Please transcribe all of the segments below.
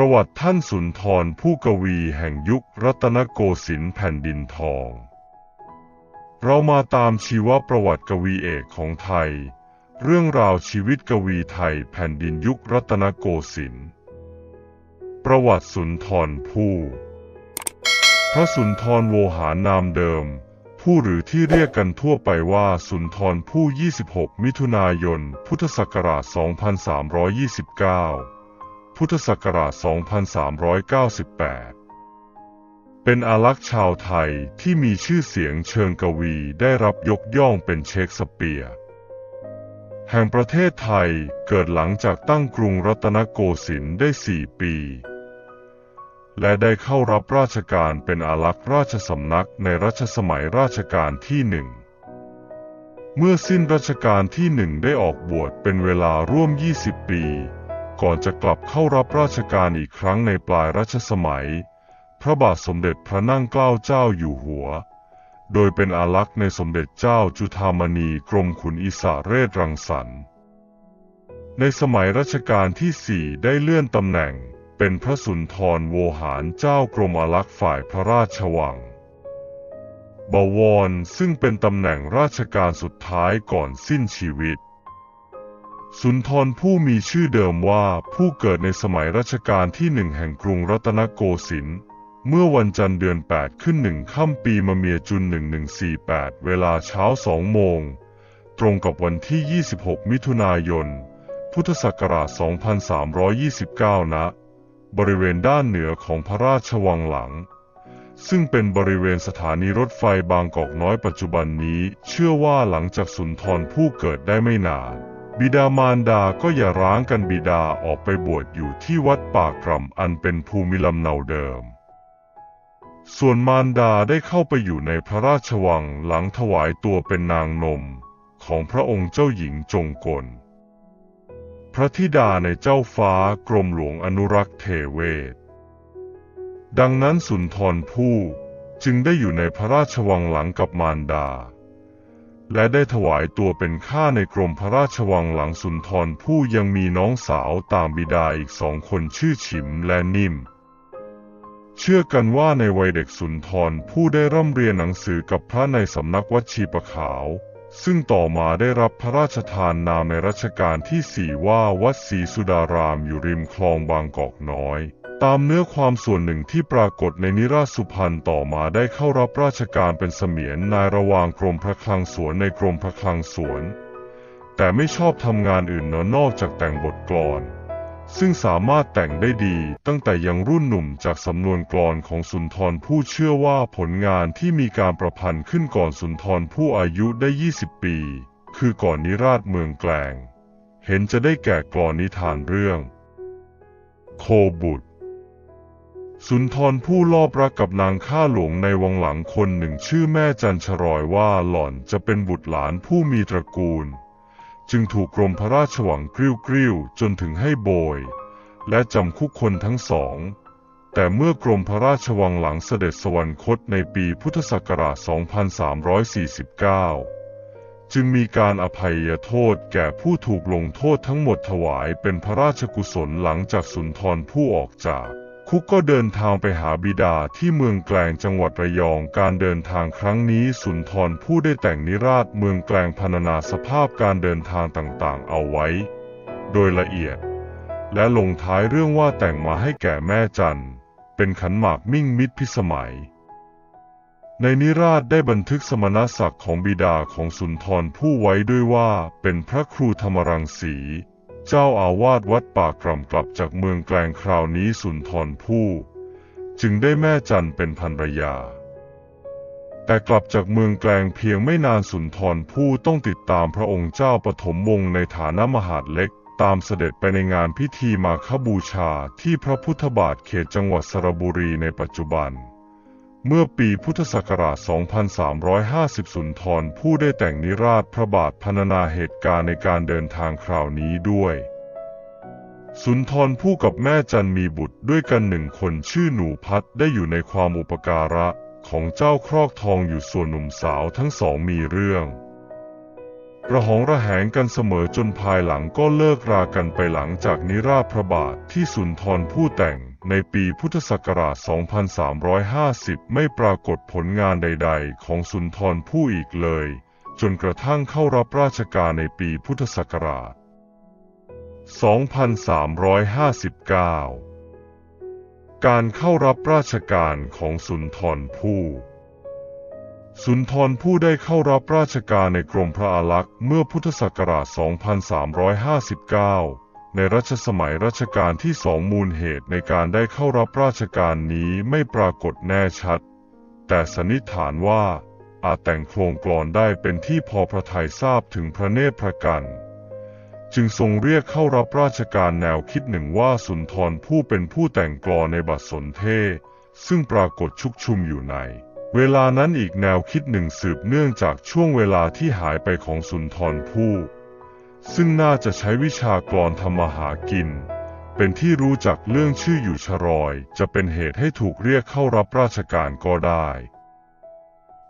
ประวัติท่านสุนทรผู้กวีแห่งยุครัตนโกสินทร์แผ่นดินทอง เรามาตามชีวประวัติกวีเอกของไทย เรื่องราวชีวิตกวีไทยแผ่นดินยุครัตนโกสินทร์ประวัติสุนทรภู่พระสุนทรโวหารนามเดิม ผู้หรือที่เรียกกันทั่วไปว่าสุนทรผู้ 26 มิถุนายน พุทธศักราช 2329 พุทธศักราช 2398 เป็นอารักษ์ชาวไทยที่มีชื่อเสียงเชิงกวีได้รับยกย่องเป็นเชคสเปียร์แห่งประเทศไทยเกิดหลังจากตั้งกรุงรัตนโกสินทร์ได้สี่ปี และได้เข้ารับราชการเป็นอารักษ์ราชสำนักในรัชสมัยราชการที่หนึ่ง เมื่อสิ้นรัชกาลที่หนึ่งได้ออกบวชเป็นเวลาร่วม 20 ปี ก่อนจะกลับเข้ารับราชการอีกครั้งในปลายรัชสมัย พระบาทสมเด็จพระนั่งเกล้าเจ้าอยู่หัว โดยเป็นอารักษ์ในสมเด็จเจ้าจุฑามณีกรมขุนอิสาเรศรังสรรค์ในสมัยรัชกาลที่สี่ได้เลื่อนตำแหน่งเป็นพระสุนทรโวหารเจ้ากรมอารักษ์ฝ่ายพระราชวัง บวรซึ่งเป็นตำแหน่งราชการสุดท้ายก่อนสิ้นชีวิต สุนทรผู้มีชื่อเดิมว่าผู้เกิดในสมัยรัชกาลที่หนึ่งแห่งกรุงรัตนโกสินทร์เมื่อวันจันทร์เดือน 8 ขึ้นหนึ่งค่ำปีมะเมียจุน 1148 เวลาเช้าสองโมง ตรงกับวันที่ 26 มิถุนายน พุทธศักราช 2329 ณ บริเวณด้านเหนือของพระราชวังหลัง ซึ่งเป็นบริเวณสถานีรถไฟบางกอกน้อยปัจจุบันนี้ เชื่อว่าหลังจากสุนทรผู้เกิดได้ไม่นาน บิดามารดาก็อย่าร้างกันบิดาออกไปบวชอยู่ที่วัดป่ากร่ำอันเป็นภูมิลำเนาเดิม ส่วนมารดาได้เข้าไปอยู่ในพระราชวังหลังถวายตัวเป็นนางนมของพระองค์เจ้าหญิงจงกล พระธิดาในเจ้าฟ้ากรมหลวงอนุรักษ์เทเวศ ดังนั้นสุนทรภู่จึงได้อยู่ในพระราชวังหลังกับมารดา และได้ถวายตัวเป็นข้าในกรมพระราชวังหลังสุนทรภู่ยังมีน้องสาวตามบิดาอีกสองคนชื่อฉิมและนิ่ม เชื่อกันว่าในวัยเด็กสุนทรผู้ได้ร่ำเรียนหนังสือกับพระในสำนักวัดชีประขาว ซึ่งต่อมาได้รับพระราชทานนามในรัชกาลที่สี่ว่าวัดศรีสุดารามอยู่ริมคลองบางกอกน้อย ตามเนื้อความส่วนหนึ่งที่ปรากฏในนิราชสุพรรณต่อมาได้เข้ารับราชการเป็นเสมียนนายระหว่างกรมพระคลังสวนในกรมพระคลังสวน แต่ไม่ชอบทำงานอื่นนอกจากแต่งบทกลอน ซึ่งสามารถแต่งได้ดีตั้งแต่ยังรุ่นหนุ่มจากสำนวนกลอนของสุนทรผู้เชื่อว่าผลงานที่มีการประพันธ์ขึ้นก่อนสุนทรผู้อายุได้ 20 ปี คือก่อนนิราชเมืองแกลง เห็นจะได้แก่กลอนนิทานเรื่อง โคบุตร สุนทรผู้ลอบรักกับนางข้าหลวงในวังหลังคนหนึ่งชื่อแม่จันชรอยว่าหล่อนจะเป็นบุตรหลานผู้มีตระกูล จึงถูกกรมพระราชวังกริ้วกริ้วจนถึงให้โบย และจำคุกคนทั้งสอง แต่เมื่อกรมพระราชวังหลังเสด็จสวรรคตในปีพุทธศักราช 2349 จึงมีการอภัยโทษแก่ผู้ถูกลงโทษทั้งหมดถวายเป็นพระราชกุศลหลังจากสุนทรผู้ออกจาก คุกก็เดินทางไปหาบิดาที่เมืองแกลงจังหวัดระยอง การเดินทางครั้งนี้สุนทรผู้ได้แต่งนิราชเมืองแกลงพรรณนาสภาพการเดินทางต่างๆ เอาไว้ โดยละเอียด และลงท้ายเรื่องว่าแต่งมาให้แก่แม่จันเป็นขันหมากมิ่งมิตรพิสมัย ในนิราชได้บันทึกสมณศักดิ์ของบิดาของสุนทรผู้ไว้ด้วยว่าเป็นพระครูธรรมรังสี เจ้าอาวาสวัดป่ากร่ำกลับจากเมืองแกลงคราวนี้สุนทรผู้จึงได้แม่จันเป็นภรรยา แต่กลับจากเมืองแกลงเพียงไม่นานสุนทรผู้ต้องติดตามพระองค์เจ้าปฐมวงศ์ในฐานะมหาดเล็ก ตามเสด็จไปในงานพิธีมาคบูชาที่พระพุทธบาทเขตจังหวัดสระบุรีในปัจจุบัน เมื่อปีพุทธศักราช 2350 สุนทรผู้ได้แต่งนิราชพระบาทพรรณนาเหตุการณ์ในการเดินทางคราวนี้ด้วย สุนทรผู้กับแม่จันมีบุตรด้วยกันหนึ่งคนชื่อหนูพัดได้อยู่ในความอุปการะของเจ้าครอกทองอยู่ส่วนหนุ่มสาวทั้งสองมีเรื่อง ระหองระแหงกันเสมอจนภายหลังก็เลิกรากันไปหลังจากนิราพระบาทที่สุนทรผู้แต่งในปีพุทธศักราช 2350 ไม่ปรากฏผลงานใดๆ ของสุนทรผู้อีกเลย จนกระทั่งเข้ารับราชการในปีพุทธศักราช 2359 การเข้ารับราชการของสุนทรภู่ สุนทรภู่ได้เข้ารับราชการในกรมพระอารักษ์เมื่อพุทธศักราช 2359 ในรัชสมัยรัชกาลที่สองมูลเหตุในการได้เข้ารับราชการนี้ไม่ปรากฏแน่ชัด แต่สันนิษฐานว่าอาจแต่งโครงกลอนได้เป็นที่พอพระทัยทราบถึงพระเนตรพระกัน จึงทรงเรียกเข้ารับราชการแนวคิดหนึ่งว่าสุนทรผู้เป็นผู้แต่งกลอนในบัตรสนเทศซึ่งปรากฏชุกชุมอยู่ใน เวลานั้นอีกแนวคิดหนึ่งสืบเนื่องจากช่วงเวลาที่หายไปของสุนทรผู้ซึ่งน่าจะใช้วิชากรทำมาหากิน เป็นที่รู้จักเรื่องชื่ออยู่ชรอย จะเป็นเหตุให้ถูกเรียกเข้ารับราชการก็ได้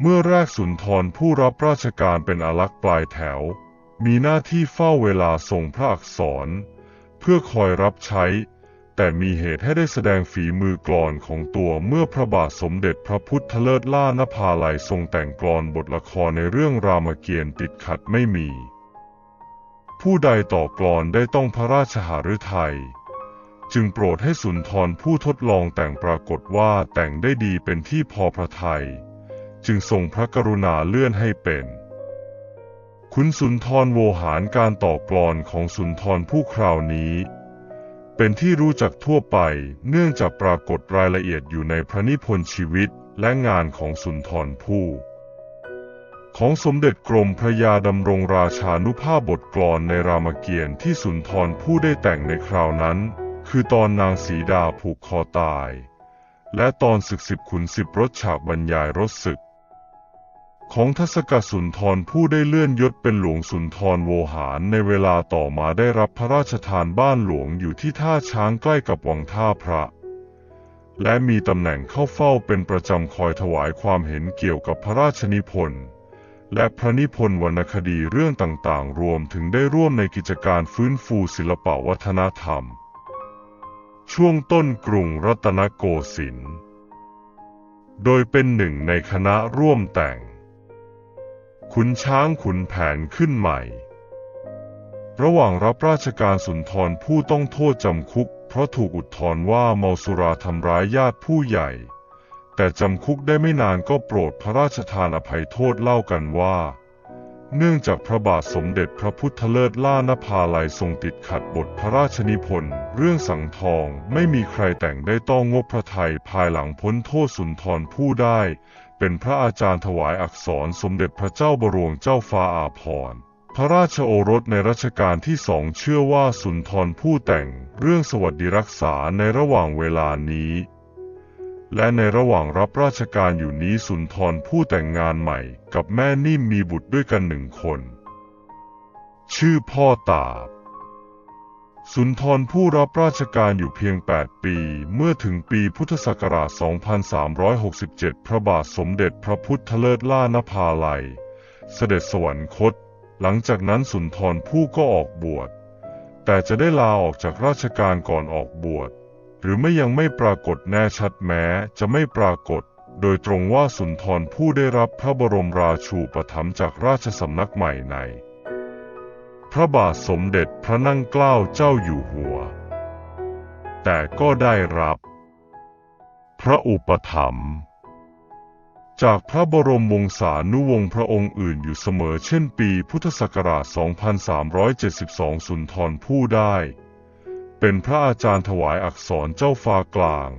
เมื่อแรกสุนทรผู้รับราชการเป็นอารักษ์ปลายแถว มีหน้าที่เฝ้าเวลาส่งพระอักษร เพื่อคอยรับใช้ แต่มีเหตุให้ได้แสดงฝีมือกลอนของตัวเมื่อพระบาทสมเด็จพระพุทธเลิศล่านภาลัยทรงแต่งกลอนบทละครในเรื่องรามเกียรติ์ติดขัดไม่มี ผู้ใดต่อกลอนได้ต้องพระราชหฤทัยจึงโปรดให้สุนทรผู้ทดลองแต่งปรากฏว่าแต่งได้ดีเป็นที่พอพระทัยจึงทรงพระกรุณาเลื่อนให้เป็นคุณสุนทรโวหารการต่อกลอนของสุนทรผู้คราวนี้ เป็นที่รู้จักทั่วไป เนื่องจากปรากฏรายละเอียดอยู่ในพระนิพนธ์ชีวิตและงานของสุนทรผู้ของสมเด็จกรมพระยาดำรงราชานุภาพบทกลอนในรามเกียรติ์ที่สุนทรผู้ได้แต่งในคราวนั้น คือตอนนางสีดาผูกคอตาย และตอนศึกสิบขุนสิบรถฉากบรรยายรถศึก ของทศกัณฐ์สุนทรผู้ได้เลื่อนยศเป็นหลวงสุนทรโวหารในเวลาต่อมาได้รับพระราชทานบ้านหลวงอยู่ที่ท่าช้างใกล้กับวังท่าพระ และมีตำแหน่งเข้าเฝ้าเป็นประจำคอยถวายความเห็นเกี่ยวกับพระราชนิพนธ์และพระนิพนธ์วรรณคดีเรื่องต่างๆ รวมถึงได้ร่วมในกิจการฟื้นฟูศิลปวัฒนธรรม ช่วงต้นกรุงรัตนโกสินทร์โดยเป็นหนึ่งในคณะร่วมแต่ง ขุนช้างขุนแผนขึ้นใหม่ ระหว่างรับราชการสุนทรผู้ต้องโทษจำคุก เพราะถูกอุทธรว่าเมาสุราทำร้ายญาติผู้ใหญ่ แต่จำคุกได้ไม่นานก็โปรดพระราชทานอภัยโทษเล่ากันว่า เนื่องจากพระบาทสมเด็จพระพุทธเลิศล่านภาลัยทรงติดขัดบทพระราชนิพนธ์เรื่องสังทองไม่มีใครแต่งได้ต้องงบพระไทยภายหลังพ้นโทษสุนทรผู้ได้ เป็นพระอาจารย์ถวายอักษรสมเด็จพระเจ้าบรวงเจ้าฟ้าอาภรณ์พระราชโอรสในรัชกาลที่สองเชื่อว่าสุนทรผู้แต่งเรื่องสวัสดิรักษาในระหว่างเวลานี้ และในระหว่างรับราชการอยู่นี้สุนทรผู้แต่งงานใหม่ กับแม่นิ่มมีบุตรด้วยกันหนึ่งคน ชื่อพ่อตาบ สุนทรผู้รับราชการอยู่เพียง 8 ปี เมื่อถึงปีพุทธศักราช 2367 พระบาทสมเด็จพระพุทธเลิศล่านภาลัย เสด็จสวรรคต หลังจากนั้นสุนทรผู้ก็ออกบวช แต่จะได้ลาออกจากราชการก่อนออกบวช หรือไม่ยังไม่ปรากฏแน่ชัดแม้จะไม่ปรากฏ โดยตรงว่าสุนทรผู้ได้รับพระบรมราชูปถัมภ์จากราชสำนักใหม่ใน พระบาทสมเด็จพระนั่งเกล้าเจ้าอยู่หัว แต่ก็ได้รับ พระอุปถัมภ์จากพระบรมวงศานุวงศ์พระองค์อื่นอยู่เสมอเช่นปีพุทธศักราช 2372 สุนทรผู้ได้ เป็นพระอาจารย์ถวายอักษรเจ้าฟ้ากลาง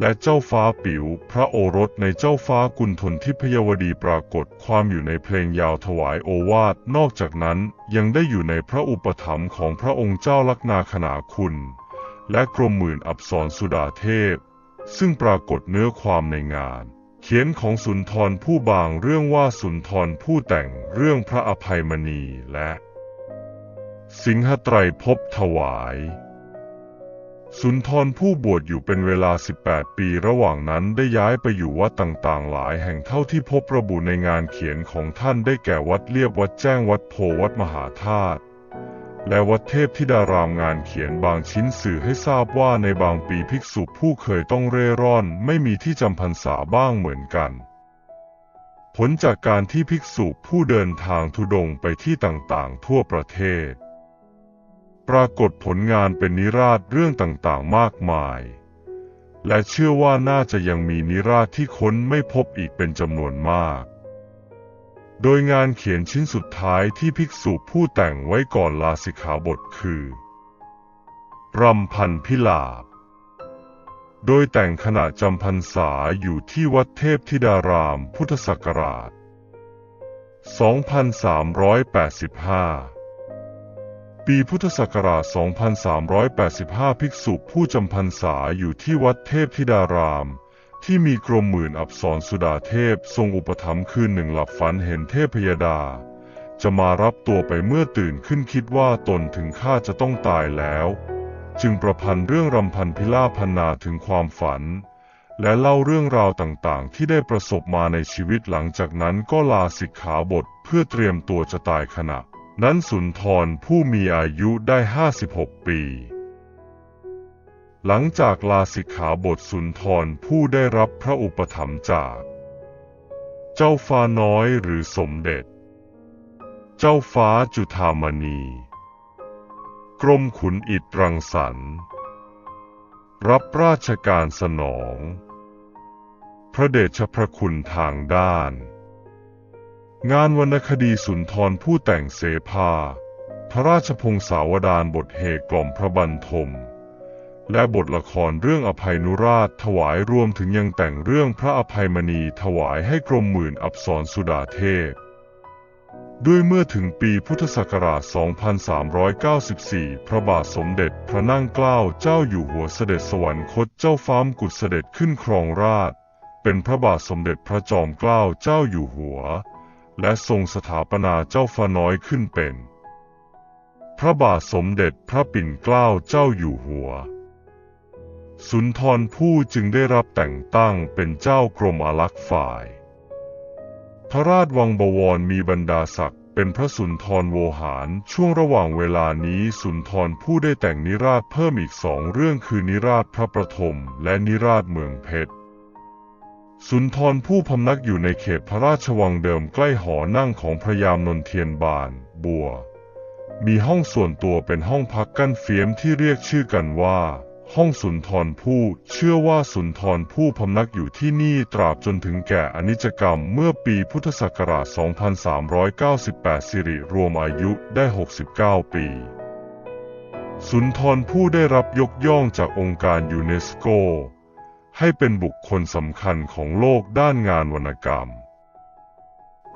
และเจ้าฟ้าปิ๋วพระโอรสในเจ้าฟ้ากุณฑลทิพยวดีปรากฏความอยู่ในเพลงยาวถวายโอวาทนอกจากนั้นยังได้อยู่ในพระอุปถัมภ์ของพระองค์เจ้าลักนาขนาคุณ และกรมหมื่นอับสรสุดาเทพ ซึ่งปรากฏเนื้อความในงาน เขียนของสุนทรผู้บางเรื่องว่าสุนทรผู้แต่งเรื่องพระอภัยมณีและ สิงหไตรภพถวาย สุนทรผู้บวชอยู่เป็นเวลา 18 ปีระหว่างนั้นได้ย้ายไปอยู่วัดต่างๆ หลายแห่งเท่าที่พบระบุในงานเขียนของท่านได้แก่วัดเลียบวัดแจ้งวัดโพวัดมหาธาตุและวัดเทพธิดารามงานเขียนบางชิ้นสื่อให้ทราบว่าในบางปีภิกษุผู้เคยต้องเร่ร่อน ไม่มีที่จำพรรษาบ้างเหมือนกัน ผลจากการที่ภิกษุผู้เดินทางทุดงไปที่ต่างๆ ทั่วประเทศ ปรากฏผลงานเป็นนิราศเรื่องต่างๆ มากมาย และเชื่อว่าน่าจะยังมีนิราศที่ค้นไม่พบอีกเป็นจำนวนมาก โดยงานเขียนชิ้นสุดท้ายที่ภิกษุผู้แต่งไว้ก่อนลาสิกขาบทคือรำพันพิลาบ โดยแต่งขณะจำพรรษาอยู่ที่วัดเทพธิดารามพุทธศักราช 2385 ปีพุทธศักราช 2385 ภิกษุผู้จำพรรษาอยู่ที่วัดเทพธิดาราม ที่มีกรมหมื่นอับสรสุดาเทพทรงอุปถัมภ์คืนหนึ่งหลับฝันเห็นเทพพยดา จะมารับตัวไปเมื่อตื่นขึ้นคิดว่าตนถึงข้าจะต้องตายแล้ว จึงประพันธ์เรื่องรำพันพิลาพันนาถึงความฝัน และเล่าเรื่องราวต่างๆ ที่ได้ประสบมาในชีวิตหลังจากนั้นก็ลาสิกขาบทเพื่อเตรียมตัวจะตายขณะ นั้นสุนทรผู้มีอายุได้ 56 ปี หลังจากลาสิกขาบทสุนทรผู้ได้รับพระอุปถัมภ์จาก เจ้าฟ้าน้อยหรือสมเด็จ เจ้าฟ้าจุฑามณี กรมขุนอิตรังสรรค์รับราชการสนอง พระเดชพระคุณทางด้าน งานวรรณคดีสุนทรผู้แต่งเสภา พระราชพงศาวดารบทเหกล่อมพระบรรทม และบทละครเรื่องอภัยนุราชถวายรวมถึงยังแต่งเรื่องพระอภัยมณีถวายให้กรมหมื่นอับสรสุดาเทพ ด้วยเมื่อถึงปีพุทธศักราช 2394 พระบาทสมเด็จพระนั่งเกล้าเจ้าอยู่หัวเสด็จสวรรคตเจ้าฟ้ามกุฎเสด็จขึ้นครองราช เป็นพระบาทสมเด็จพระจอมเกล้าเจ้าอยู่หัว และทรงสถาปนาเจ้าฟ้าน้อยขึ้นเป็น พระบาทสมเด็จพระปิ่นเกล้าเจ้าอยู่หัว สุนทรผู้จึงได้รับแต่งตั้งเป็นเจ้ากรมอารักษ์ฝ่าย พระราชวังบวรมีบรรดาศักดิ์เป็นพระสุนทรโวหารช่วงระหว่างเวลานี้สุนทรผู้ได้แต่งนิราศเพิ่มอีกสองเรื่องคือนิราศพระประถมและนิราศเมืองเพชร สุนทรผู้พำนักอยู่ในเขตพระราชวังเดิมใกล้หอนั่งของพระยามนนเทียนบาน บัว มีห้องส่วนตัวเป็นห้องพักกั้นเฟียมที่เรียกชื่อกันว่า ห้องสุนทรผู้เชื่อว่าสุนทรผู้พำนักอยู่ที่นี่ตราบจนถึงแก่อนิจกรรมเมื่อปีพุทธศักราช 2398 สิริรวมอายุได้ 69 ปีสุนทรผู้ได้รับยกย่องจากองค์การยูเนสโก ให้เป็นบุคคลสำคัญของโลกด้านงานวรรณกรรม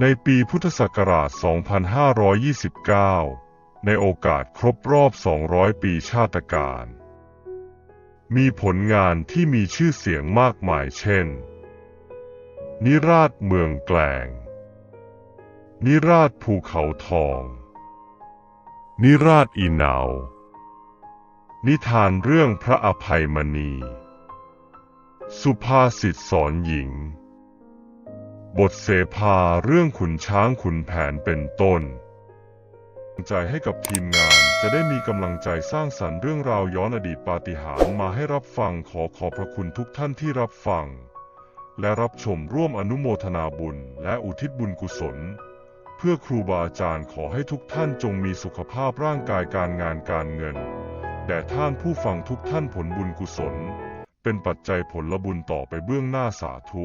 ในปีพุทธศักราช 2529 ในโอกาสครบรอบ 200 ปีชาติการ มีผลงานที่มีชื่อเสียงมากมายเช่น นิราชเมืองแกลง นิราชภูเขาทอง นิราชอีเหนานิทานเรื่องพระอภัยมณี สุภาษิตสอนหญิง บทเสภาเรื่องขุนช้างขุนแผนเป็นต้นใจให้กับทีมงานจะได้มีกำลังใจสร้างสรรค์เรื่องราวย้อนอดีตปาฏิหาริย์มาให้รับฟังขอขอบพระคุณทุกท่านที่รับฟัง และรับชมร่วมอนุโมทนาบุญและอุทิศบุญกุศล เพื่อครูบาอาจารย์ขอให้ทุกท่านจงมีสุขภาพร่างกายการงานการเงิน แด่ท่านผู้ฟังทุกท่านผลบุญกุศล เป็นปัจจัยผลบุญต่อไปเบื้องหน้าสาธุ